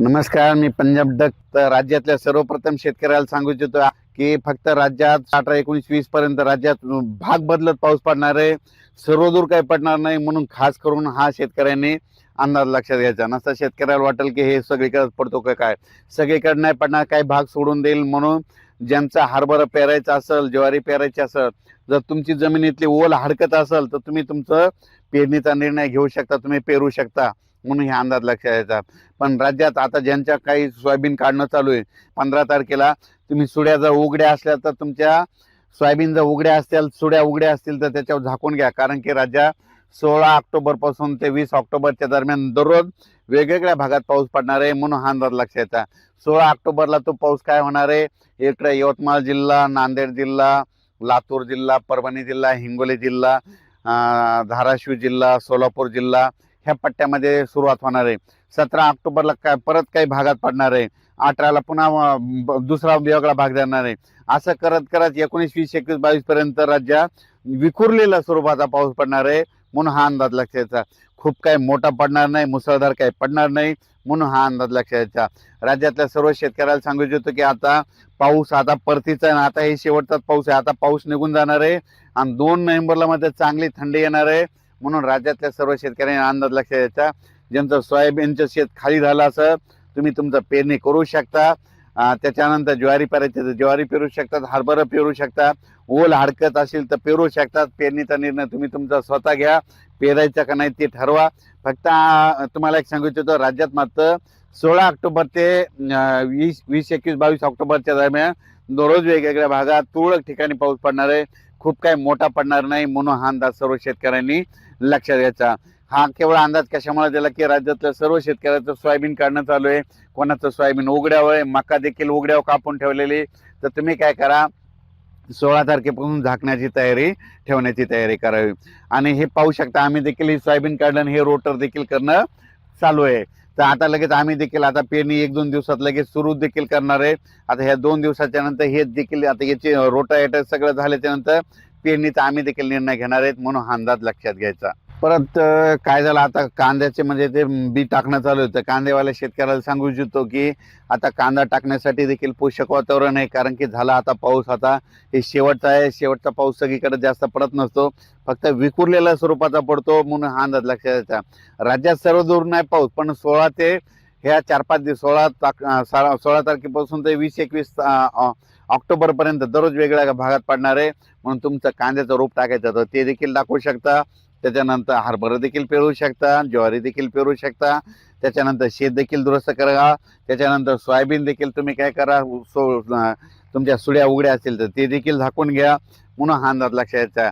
नमस्कार मी पंजाब डक तर राज्यातल्या सर्वप्रथम शेतकऱ्याला सांगू इच्छितो की फक्त राज्यात अठरा एकोणीस वीस पर्यंत राज्यात भाग बदलत पाऊस पडणार आहे. सर्वदूर काही पडणार नाही म्हणून खास करून हा शेतकऱ्यांनी अंदाज लक्षात घ्यायचा. नसता शेतकऱ्याला वाटेल की हे सगळीकडे पडतो का काय? सगळीकडे नाही पडणार काही भाग सोडून देईल म्हणून ज्यांचा हरभरा पेरायचा असेल ज्वारी पेरायची असेल जर तुमची जमिनीतली ओल हडकत असेल तर तुम्ही तुमचं पेरणीचा निर्णय घेऊ शकता तुम्ही पेरू शकता. म्हणून हे अंदाज लक्षात यायचा पण राज्यात आता ज्यांच्या काही सोयाबीन काढणं चालू आहे पंधरा तारखेला तुम्ही सुड्या जर उघड्या असल्या तर तुमच्या सोयाबीन जर उघड्या असतील सुड्या उघड्या असतील तर त्याच्यावर झाकून घ्या. कारण की राज्यात सोळा ऑक्टोबरपासून ते वीस ऑक्टोबरच्या दरम्यान दररोज वेगवेगळ्या भागात पाऊस पडणार आहे म्हणून हा अंदाज लक्षात येतात. सोळा ऑक्टोबरला तो पाऊस काय होणार आहे? इकडे यवतमाळ जिल्हा नांदेड जिल्हा लातूर जिल्हा परभणी जिल्हा हिंगोली जिल्हा धाराशिव जिल्हा सोलापूर जिल्हा ह्या पट्ट्यामध्ये सुरुवात होणार आहे. सतरा ऑक्टोबरला काय परत काही भागात पडणार आहे. अठराला पुन्हा ब- दुसरा वेगळा भाग देणार आहे. असं करत करत एकोणीस वीस एकवीस बावीस पर्यंत राज्यात विखुरलेला स्वरूपाचा पाऊस पडणार आहे म्हणून हा अंदाज लक्षात खूप काही मोठा पडणार नाही मुसळधार काही पडणार नाही म्हणून हा अंदाज लक्षात राज्यातल्या सर्व शेतकऱ्याला सांगू इच्छितो की आता पाऊस आता परतीचा आहे आता हे शेवटचाच पाऊस आहे. आता पाऊस निघून जाणार आहे आणि दोन नोव्हेंबरला मध्ये चांगली थंडी येणार आहे. म्हणून राज्यातल्या सर्व शेतकऱ्यांनी अंदाज लक्षात यायचा ज्यांचं सोयाबीनचं शेत खाली झालं असं तुम्ही तुमचं पेरणी करू शकता. त्याच्यानंतर ज्वारी पेरायची तर ज्वारी पेरू शकतात हरभरं पेरू शकता. ओल हडकत असेल तर पेरू शकतात. पेरणीचा निर्णय तुम्ही तुमचा स्वतः घ्या. पेरायचा का नाही ते ठरवा. फक्त तुम्हाला एक सांगू इच्छितो राज्यात मात्र सोळा ऑक्टोबर ते वीस वीस एकवीस बावीस ऑक्टोबरच्या दरम्यान दररोज वेगवेगळ्या भागात तुरळक ठिकाणी पाऊस पडणार आहे. खूप काही मोठा पडणार नाही म्हणून हा अंदाज सर्व शेतकऱ्यांनी लक्षात घ्यायचा. हा केवळ अंदाज कशामुळे दिला की राज्यातल्या सर्व शेतकऱ्याचं सोयाबीन काढणं चालू आहे. कोणाचं सोयाबीन उघड्यावर आहे मका देखील उघड्यावर कापून ठेवलेली तर तुम्ही काय करा सोळा तारखेपासून झाकण्याची तयारी ठेवण्याची तयारी करावी. आणि हे पाहू शकता आम्ही देखील हे सोयाबीन काढणं हे रोटर देखील करणं चालू आहे. तर आता लगेच आम्ही देखील आता पेरणी एक दोन दिवसात लगेच सुरू देखील करणार आहे. आता ह्या दोन दिवसाच्या नंतर हे देखील आता याचे रोटा सगळं झाल्याच्यानंतर पेरणीचा आम्ही देखील निर्णय घेणार आहेत म्हणून हा अंदाज लक्षात घ्यायचा. परत काय झालं आता कांद्याचे म्हणजे ते बी टाकणं चालू होतं. कांदेवाल्या शेतकऱ्याला सांगू इच्छितो की आता कांदा टाकण्यासाठी देखील पोषक वातावरण आहे. कारण की झाला आता पाऊस आता हे शेवटचा आहे. शेवटचा पाऊस सगळीकडे जास्त पडत नसतो. फक्त विखुरलेल्या स्वरूपाचा पडतो म्हणून हा अंदाज लक्षात यायचा राज्यात सर्व दूर नाही पाऊस. पण सोळा ते ह्या चार पाच दिवस सोळा ताक सोळा तारखेपासून ते वीस एकवीस ऑक्टोबरपर्यंत दररोज वेगळ्या भागात पडणार आहे. म्हणून तुमचं कांद्याचं रोप टाकायचं तर ते देखील टाकू शकता. त्याच्यानंतर हरभरा देखील पेरू शकता ज्वारी देखील पेरू शकता. त्याच्यानंतर शेत देखील दुरुस्त करा. त्याच्यानंतर सोयाबीन देखील तुम्ही काय करा सो तुमच्या सुड्या उघड्या असतील तर ते देखील झाकून घ्या. म्हणून हा अंदाज लक्षात यायचा